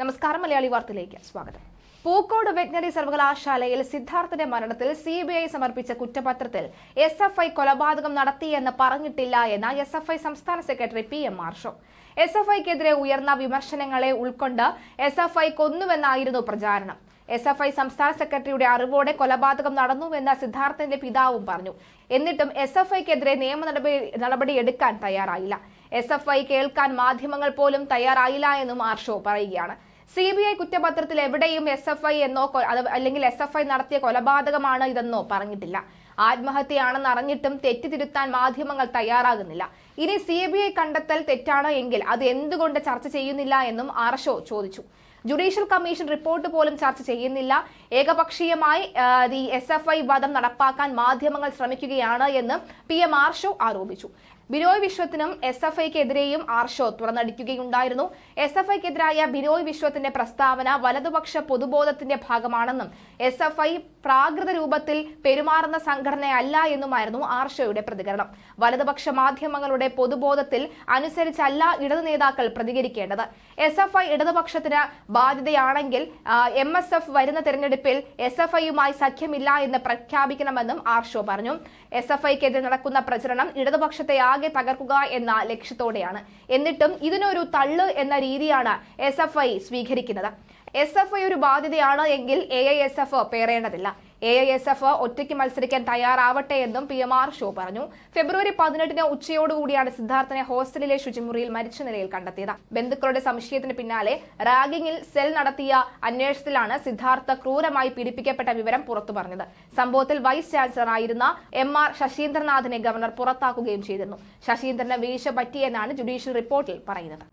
നമസ്കാരം മലയാളി വാർത്തയിലേക്ക് സ്വാഗതം. പൂക്കോട് വെറ്റിനറി സർവകലാശാലയിൽ സിദ്ധാർത്ഥന്റെ മരണത്തിൽ സി ബി ഐ സമർപ്പിച്ച കുറ്റപത്രത്തിൽ എസ് എഫ് ഐ കൊലപാതകം നടത്തിയെന്ന് പറഞ്ഞിട്ടില്ല എന്ന എസ് എഫ് ഐ സംസ്ഥാന സെക്രട്ടറി പി എം മാർഷോ. എസ് എഫ് ഐക്കെതിരെ ഉയർന്ന വിമർശനങ്ങളെ ഉൾക്കൊണ്ട് എസ് എഫ് ഐ കൊന്നുവെന്നായിരുന്നു പ്രചാരണം. എസ് എഫ് ഐ സംസ്ഥാന സെക്രട്ടറിയുടെ അറിവോടെ കൊലപാതകം നടന്നുവെന്ന് സിദ്ധാർത്ഥന്റെ പിതാവും പറഞ്ഞു. എന്നിട്ടും എസ് എഫ് ഐക്കെതിരെ നിയമ നടപടി എടുക്കാൻ തയ്യാറായില്ല. എസ് എഫ് ഐ കേൾക്കാൻ മാധ്യമങ്ങൾ പോലും തയ്യാറായില്ല എന്നും ആർഷോ പറയുകയാണ്. സി ബി ഐ കുറ്റപത്രത്തിൽ എവിടെയും എസ് എഫ് ഐ എന്നോ അല്ലെങ്കിൽ എസ് എഫ് ഐ നടത്തിയ കൊലപാതകമാണ് ഇതെന്നോ പറഞ്ഞിട്ടില്ല. ആത്മഹത്യയാണെന്ന് അറിഞ്ഞിട്ടും തെറ്റ് തിരുത്താൻ മാധ്യമങ്ങൾ തയ്യാറാകുന്നില്ല. ഇനി സി ബി ഐ കണ്ടെത്തൽ തെറ്റാണ് എങ്കിൽ അത് എന്തുകൊണ്ട് ചർച്ച ചെയ്യുന്നില്ല എന്നും ആർഷോ ചോദിച്ചു. ജുഡീഷ്യൽ കമ്മീഷൻ റിപ്പോർട്ട് പോലും ചർച്ച ചെയ്യുന്നില്ല. ഏകപക്ഷീയമായി ദി എസ് എഫ് ഐ വധം നടപ്പാക്കാൻ മാധ്യമങ്ങൾ ശ്രമിക്കുകയാണ് എന്ന് പി എം ആർഷോ ആരോപിച്ചു. ബിനോയ് വിശ്വത്തിനും എസ് എഫ് ഐക്കെതിരെയും ആർഷോ തുറന്നടിക്കുകയുണ്ടായിരുന്നു. എസ് എഫ് ഐക്കെതിരായ ബിനോയ് വിശ്വത്തിന്റെ പ്രസ്താവന വലതുപക്ഷ പൊതുബോധത്തിന്റെ ഭാഗമാണെന്നും എസ് എഫ് ഐ പ്രാകൃത രൂപത്തിൽ പെരുമാറുന്ന സംഘടനയല്ല എന്നുമായിരുന്നു ആർഷയുടെ പ്രതികരണം. വലതുപക്ഷ മാധ്യമങ്ങളുടെ പൊതുബോധത്തിൽ അനുസരിച്ചല്ല ഇടതു നേതാക്കൾ പ്രതികരിക്കേണ്ടത്. എസ് എഫ് ഐ ഇടതുപക്ഷത്തിന് ബാധ്യതയാണെങ്കിൽ എം എസ് എഫ് വരുന്ന തെരഞ്ഞെടുപ്പിൽ എസ് എഫ് ഐയുമായി സഖ്യമില്ല എന്ന് പ്രഖ്യാപിക്കണമെന്നും ആർഷോ പറഞ്ഞു. എസ് എഫ് ഐക്കെതിരെ നടക്കുന്ന പ്രചരണം ഇടതുപക്ഷത്തെ ആകെ തകർക്കുക എന്ന ലക്ഷ്യത്തോടെയാണ്. എന്നിട്ടും ഇതിനൊരു തള്ള് എന്ന രീതിയാണ് എസ് എഫ് ഐ സ്വീകരിക്കുന്നത്. എസ് എഫ് ഐ ഒരു ബാധ്യതയാണ് എങ്കിൽ എ ഐ എസ് എഫ് പേറേണ്ടതില്ല. എ ഐ എസ് എഫ് ഒറ്റയ്ക്ക് മത്സരിക്കാൻ തയ്യാറാവട്ടെ എന്നും പി എം ആർ ഷോ പറഞ്ഞു. ഫെബ്രുവരി പതിനെട്ടിന് ഉച്ചയോടുകൂടിയാണ് സിദ്ധാർത്ഥനെ ഹോസ്റ്റലിലെ ശുചിമുറിയിൽ മരിച്ച നിലയിൽ കണ്ടെത്തിയത്. ബന്ധുക്കളുടെ സംശയത്തിന് പിന്നാലെ റാഗിങ്ങിൽ സെൽ നടത്തിയ അന്വേഷണത്തിലാണ് സിദ്ധാർത്ഥ ക്രൂരമായി പീഡിപ്പിക്കപ്പെട്ട വിവരം പുറത്തു പറഞ്ഞത്. സംഭവത്തിൽ വൈസ് ചാൻസലറായിരുന്ന എം ആർ ശശീന്ദ്രനാഥിനെ ഗവർണർ പുറത്താക്കുകയും ചെയ്തിരുന്നു. ശശീന്ദ്രന് വീഴ്ച പറ്റിയെന്നാണ് ജുഡീഷ്യൽ റിപ്പോർട്ടിൽ പറയുന്നത്.